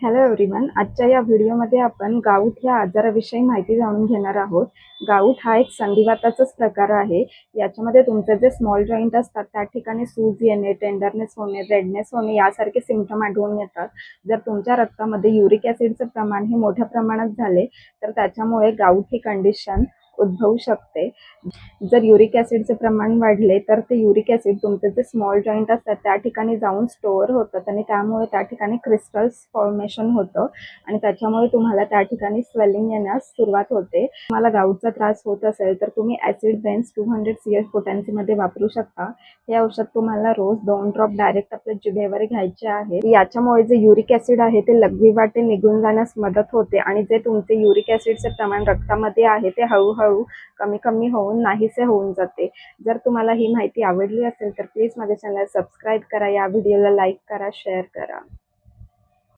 Hello everyone आजच्या या व्हिडिओमध्ये आपण गाऊट या आजाराविषयी माहिती जाणून घेणार आहोत. गाऊट हा एक संधिवाताचाच प्रकार आहे. याच्यामध्ये तुमचे जे स्मॉल जॉईंट असतात त्या ठिकाणी सूज येणे टेंडरनेस होणे रेडनेस होणे यासारखे सिमटम आढळून येतात. जर तुमच्या रक्तामध्ये युरिक ॲसिडचं प्रमाण हे मोठ्या प्रमाणात झाले तर त्याच्यामुळे गाऊट ही कंडिशन उद्भवू शकते. जर युरिक ॲसिडचे प्रमाण वाढले तर ते युरिक ॲसिड तुमचे जे स्मॉल जॉईंट असतात त्या ठिकाणी जाऊन स्टोअर होतात आणि त्यामुळे त्या ठिकाणी क्रिस्टल्स फॉर्मेशन होतं आणि त्याच्यामुळे तुम्हाला त्या ठिकाणी स्वेलिंग येण्यास सुरुवात होते. तुम्हाला गाऊटचा त्रास होत असेल तर तुम्ही acid benz two hundred C S पोटॅन्सीमध्ये वापरू शकता. हे औषध तुम्हाला रोज दोन ड्रॉप डायरेक्ट आपल्या जिभेवर घ्यायचे आहे. याच्यामुळे जे युरिक ॲसिड आहे ते लघवी वाटे निघून जाण्यास मदत होते आणि जे तुमचे युरिक ॲसिडचे प्रमाण रक्तामध्ये आहे ते हळूहळू कमी कमी होऊन नाहीसे होऊन जाते. जर तुम्हाला ही माहिती आवडली असेल तर प्लीज माझ्या चॅनल सबस्क्राईब करा. या व्हिडिओला लाईक करा शेअर करा.